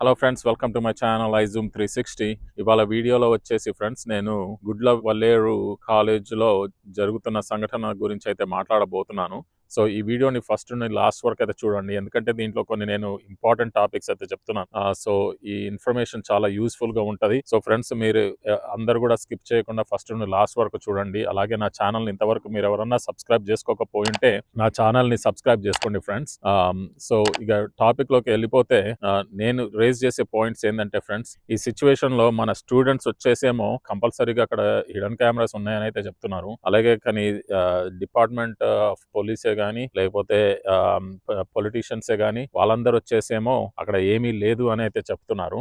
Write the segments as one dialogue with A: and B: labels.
A: Hello friends welcome to my channel I zoom three sixty ఇవాళ వీడియోలో వచ్చేసి friends నేను గుడ్ల వల్లేరు కాలేజ్లో జరుగుతున్న సంఘటన గురించి అయితే మాట్లాడబోతున్నాను. సో ఈ వీడియోని ఫస్ట్ నుండి లాస్ట్ వరకు అయితే చూడండి. ఎందుకంటే దీంట్లో కొన్ని నేను ఇంపార్టెంట్ టాపిక్స్ అయితే చెప్తున్నాను. సో ఈ ఇన్ఫర్మేషన్ చాలా యూస్ఫుల్గా ఉంటది. సో ఫ్రెండ్స్ మీరు అందరు కూడా స్కిప్ చేయకుండా ఫస్ట్ నుండి లాస్ట్ వరకు చూడండి. అలాగే నా ఛానల్ ఇంతవరకు మీరు ఎవరన్నా సబ్స్క్రైబ్ చేసుకోకపోయింటే నా ఛానల్ని సబ్స్క్రైబ్ చేసుకోండి ఫ్రెండ్స్. సో ఇక టాపిక్లోకి వెళ్ళిపోతే నేను రేజ్ చేసే పాయింట్స్ ఏంటంటే ఫ్రెండ్స్ ఈ సిచ్యువేషన్లో మన స్టూడెంట్స్ వచ్చేసేమో కంపల్సరీగా అక్కడ హిడెన్ కెమెరాస్ ఉన్నాయని అయితే చెప్తున్నారు. అలాగే కానీ డిపార్ట్మెంట్ ఆఫ్ పోలీసే కానీ లేకపోతే పొలిటీషియన్సే కానీ వాళ్ళందరూ వచ్చేసేమో అక్కడ ఏమీ లేదు అని అయితే చెప్తున్నారు.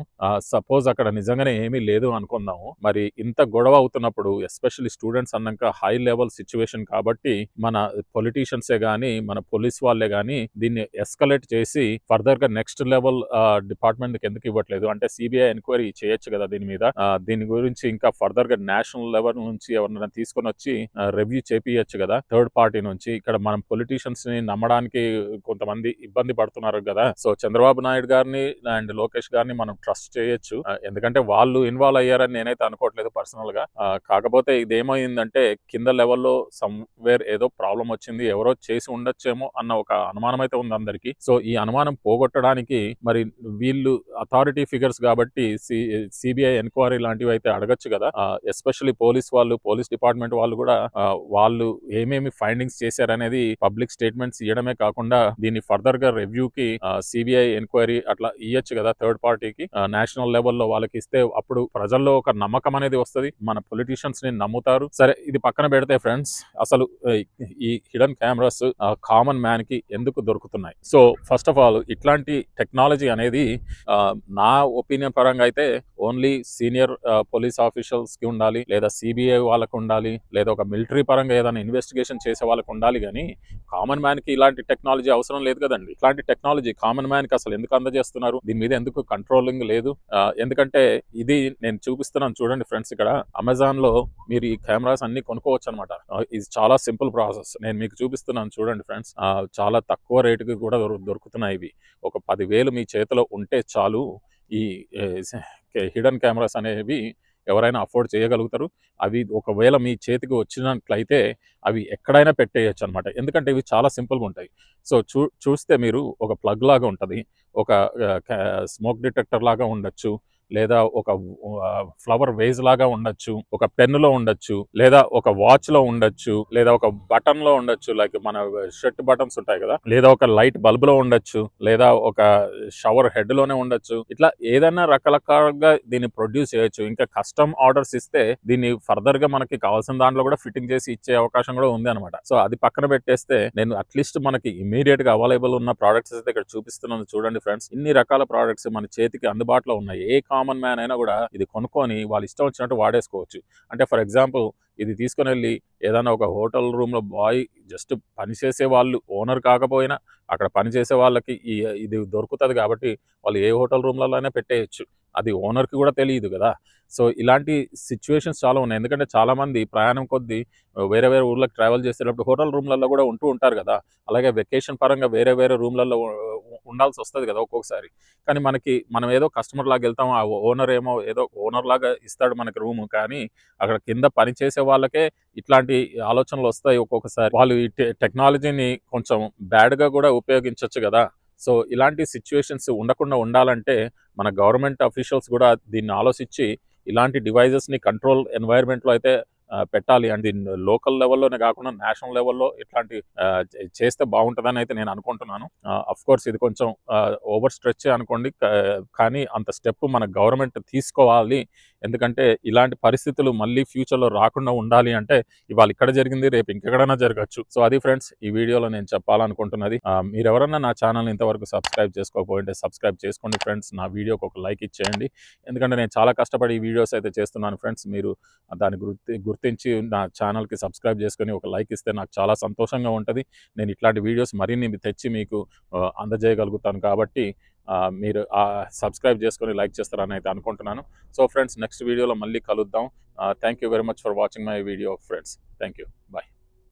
A: సపోజ్ అక్కడ నిజంగానే ఏమీ లేదు అనుకుందాము. మరి ఇంత గొడవ అవుతున్నప్పుడు ఎస్పెషల్లీ స్టూడెంట్స్ అన్నాక హై లెవెల్ సిచ్యువేషన్ కాబట్టి మన పొలిటీషియన్సే కానీ మన పోలీస్ వాళ్ళే కానీ దీన్ని ఎస్కలేట్ చేసి ఫర్దర్గా నెక్స్ట్ లెవెల్ డిపార్ట్మెంట్కి ఎందుకు ఇవ్వట్లేదు? అంటే సిబిఐ ఎంక్వైరీ చేయొచ్చు కదా దీని మీద. దీని గురించి ఇంకా ఫర్దర్గా నేషనల్ లెవెల్ నుంచి ఎవరైనా తీసుకొని వచ్చి రివ్యూ చేపియచ్చు కదా థర్డ్ పార్టీ నుంచి. ఇక్కడ మనం పొలిటీషియన్స్ని నమ్మడానికి కొంతమంది ఇబ్బంది పడుతున్నారు కదా. సో చంద్రబాబు నాయుడు గారిని అండ్ లోకేష్ గారిని మనం ట్రస్ట్ చేయొచ్చు. ఎందుకంటే వాళ్ళు ఇన్వాల్వ్ అయ్యారని నేనైతే అనుకోవట్లేదు పర్సనల్గా. కాకపోతే ఇదేమైందంటే కింద లెవెల్లో సమ్వేర్ ఏదో ప్రాబ్లం వచ్చింది ఎవరో చేసి ఉండొచ్చేమో అన్న ఒక అనుమానం అయితే ఉంది అందరికి. సో ఈ అనుమానం పోగొట్టడానికి మరి వీళ్ళు అథారిటీ ఫిగర్స్ కాబట్టి సిబిఐ ఎంక్వైరీ లాంటివి అయితే అడగచ్చు కదా. ఎస్పెషల్లీ పోలీస్ వాళ్ళు పోలీస్ డిపార్ట్మెంట్ వాళ్ళు కూడా వాళ్ళు ఏమేమి ఫైండింగ్స్ చేశారనేది పబ్లిక్ పబ్లిక్ స్టేట్మెంట్స్ ఇవ్వడమే కాకుండా దీన్ని ఫర్దర్గా రివ్యూ కి సిబిఐ ఎంక్వైరీ అట్లా ఇవ్వచ్చు కదా థర్డ్ పార్టీకి. నేషనల్ లెవెల్లో వాళ్ళకి ఇస్తే అప్పుడు ప్రజల్లో ఒక నమ్మకం అనేది వస్తది. మన పొలిటీషియన్స్ని నమ్ముతారు. సరే ఇది పక్కన పెడితే ఫ్రెండ్స్ అసలు ఈ హిడెన్ కెమెరాస్ కామన్ మ్యాన్కి ఎందుకు దొరుకుతున్నాయి? సో ఫస్ట్ ఆఫ్ ఆల్ ఇట్లాంటి టెక్నాలజీ అనేది నా ఒపీనియన్ పరంగా అయితే ఓన్లీ సీనియర్ పోలీస్ ఆఫీషియల్స్కి ఉండాలి లేదా సిబిఐ వాళ్ళకు ఉండాలి లేదా ఒక మిలిటరీ పరంగా ఏదైనా ఇన్వెస్టిగేషన్ చేసే వాళ్ళకి ఉండాలి కానీ కామన్ మ్యాన్కి ఇలాంటి టెక్నాలజీ అవసరం లేదు కదండి. ఇలాంటి టెక్నాలజీ కామన్ మ్యాన్కి అసలు ఎందుకు అందజేస్తున్నారు? దీని మీద ఎందుకు కంట్రోలింగ్ లేదు? ఎందుకంటే ఇది నేను చూపిస్తున్నాను చూడండి ఫ్రెండ్స్ ఇక్కడ. అమెజాన్లో మీరు ఈ కెమెరాస్ అన్ని కొనుక్కోవచ్చు అనమాట ఇది చాలా సింపుల్ ప్రాసెస్. నేను మీకు చూపిస్తున్నాను చూడండి ఫ్రెండ్స్. చాలా తక్కువ రేటుకి కూడా దొరుకుతున్నాయి ఇవి. ఒక పదివేలు మీ చేతిలో ఉంటే చాలు ఈ హిడెన్ కెమెరాస్ అనేవి ఎవరైనా అఫోర్డ్ చేయగలుగుతారు. అవి ఒకవేళ మీ చేతికి వచ్చినట్లయితే అవి ఎక్కడైనా పెట్టేయచ్చు అనమాట ఎందుకంటే ఇవి చాలా సింపుల్గా ఉంటాయి. సో చూ చూస్తే మీరు ఒక ప్లగ్ లాగా ఉంటుంది. ఒక స్మోక్ డిటెక్టర్ లాగా ఉండొచ్చు. లేదా ఒక ఫ్లవర్ వేజ్ లాగా ఉండొచ్చు ఒక పెన్నులో ఉండొచ్చు లేదా ఒక వాచ్లో ఉండొచ్చు లేదా ఒక బటన్లో ఉండొచ్చు లైక్ మన షర్ట్ బటన్స్ ఉంటాయి కదా లేదా ఒక లైట్ బల్బ్లో ఉండొచ్చు లేదా ఒక షవర్ హెడ్లోనే ఉండొచ్చు. ఇట్లా ఏదైనా రకరకాలుగా దీన్ని ప్రొడ్యూస్ చేయొచ్చు. ఇంకా కస్టమ్ ఆర్డర్స్ ఇస్తే దీన్ని ఫర్దర్గా మనకి కావాల్సిన దాంట్లో కూడా ఫిట్టింగ్ చేసి ఇచ్చే అవకాశం కూడా ఉంది అనమాట సో అది పక్కన పెట్టేస్తే నేను అట్లీస్ట్ మనకి ఇమీడియట్గా అవైలబుల్ ఉన్న ప్రోడక్ట్స్ అయితే ఇక్కడ చూపిస్తున్నాను. చూడండి ఫ్రెండ్స్ ఇన్ని రకాల ప్రోడక్ట్స్ మన చేతికి అందుబాటులో ఉన్నాయి. ఏ కామన్ మ్యాన్ అయినా కూడా ఇది కొనుక్కొని వాళ్ళు ఇష్టం వచ్చినట్టు వాడేసుకోవచ్చు. అంటే ఫర్ ఎగ్జాంపుల్ ఇది తీసుకొని వెళ్ళి ఏదైనా ఒక హోటల్ రూమ్లో బాయ్ జస్ట్ పనిచేసే వాళ్ళు ఓనర్ కాకపోయినా అక్కడ పనిచేసే వాళ్ళకి ఈ ఇది దొరుకుతుంది కాబట్టి వాళ్ళు ఏ హోటల్ రూమ్లలోనే పెట్టేయచ్చు. అది ఓనర్కి కూడా తెలియదు కదా. సో ఇలాంటి సిచ్యువేషన్స్ చాలా ఉన్నాయి. ఎందుకంటే చాలా మంది ప్రయాణం కొద్దీ వేరే వేరే ఊర్లకు ట్రావెల్ చేసేటప్పుడు హోటల్ రూమ్లలో కూడా ఉంటూ ఉంటారు కదా. అలాగే వెకేషన్ పరంగా వేరే వేరే రూమ్లలో ఉండాల్సి వస్తుంది కదా ఒక్కొక్కసారి. కానీ మనకి మనం ఏదో కస్టమర్ లాగా వెళ్తాం ఆ ఓనర్ ఏమో ఏదో ఓనర్ లాగా ఇస్తాడు మనకి రూమ్ కానీ అక్కడ కింద పని చేసే వాళ్ళకే ఇట్లాంటి ఆలోచనలు వస్తాయి ఒక్కొక్కసారి. వాళ్ళు ఈ టెక్నాలజీని కొంచెం బ్యాడ్గా కూడా ఉపయోగించవచ్చు కదా. సో ఇలాంటి సిచ్యువేషన్స్ ఉండకుండా ఉండాలంటే మన గవర్నమెంట్ అఫీషియల్స్ కూడా దీన్ని ఆలోచించి ఇలాంటి డివైజెస్ని కంట్రోల్ ఎన్వైర్న్మెంట్లో అయితే పెట్టాలి. అండ్ లోకల్ లెవెల్లోనే కాకుండా నేషనల్ లెవెల్లో ఇట్లాంటి చేస్తే బాగుంటుందని అయితే నేను అనుకుంటున్నాను. అఫ్ కోర్స్ ఇది కొంచెం ఓవర్ స్ట్రెచ్ అనుకోండి. కానీ అంత స్టెప్ మన గవర్నమెంట్ తీసుకోవాలి. ఎందుకంటే ఇలాంటి పరిస్థితులు మళ్ళీ ఫ్యూచర్లో రాకుండా ఉండాలి అంటే ఇవాళ ఇక్కడ జరిగింది రేపు ఇంకెక్కడైనా జరగచ్చు. సో అది ఫ్రెండ్స్ ఈ వీడియోలో నేను చెప్పాలనుకుంటున్నది. మీరు ఎవరన్నా నా ఛానల్ ఇంతవరకు సబ్స్క్రైబ్ చేసుకోకపోయింటే సబ్స్క్రైబ్ చేసుకోండి ఫ్రెండ్స్. నా వీడియోకి ఒక లైక్ ఇచ్చేయండి. ఎందుకంటే నేను చాలా కష్టపడి ఈ వీడియోస్ అయితే చేస్తున్నాను ఫ్రెండ్స్. మీరు దాన్ని గుర్తి గుర్తించి నా ఛానల్కి సబ్స్క్రైబ్ చేసుకొని ఒక లైక్ ఇస్తే నాకు చాలా సంతోషంగా ఉంటుంది. నేను ఇట్లాంటి వీడియోస్ మరిన్ని తెచ్చి మీకు అందజేయగలుగుతాను. కాబట్టి మీరు సబ్స్క్రైబ్ చేసుకొని లైక్ చేస్తారని అయితే అనుకుంటున్నాను. సో ఫ్రెండ్స్ నెక్స్ట్ వీడియోలో మళ్ళీ కలుద్దాం. Thank you very much for watching my video friends thank you bye